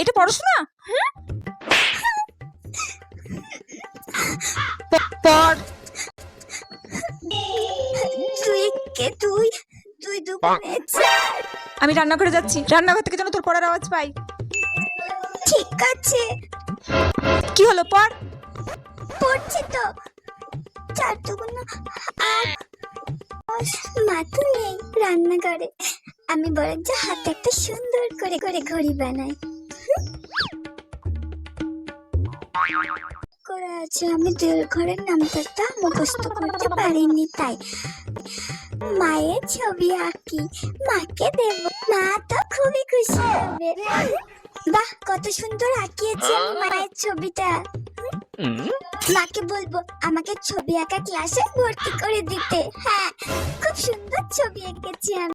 এটা পড়াশোনা? পড়। তুই কে? তুই? তুই দোকানে চার আমি রান্না করে যাচ্ছি। রান্নাঘর থেকে যেন তোর পড়ার আওয়াজ পাই। ঠিক আছে। কি হলো? পড়। পড়ছি তো। চার দুগুণ আট দশ। মা তো নেই রান্নাঘরে। আমি বরং যে হাতে একটা সুন্দর করে করে ঘড়ি বানাই। করে আছে আমি দেড় ঘরের নামটা মুখস্থ করতে পারিনি তাই। মায়ের ছবি আঁকি মাকে দেব মা তো খুবই খুশি হবে। বাহ কত সুন্দর আঁকিয়েছি আমি মায়ের ছবিটা। মাকে বলব আমাকে ছবি আঁকা ক্লাসে ভর্তি করে দিতে। হ্যাঁ খুব সুন্দর ছবি এঁকেছি আমি।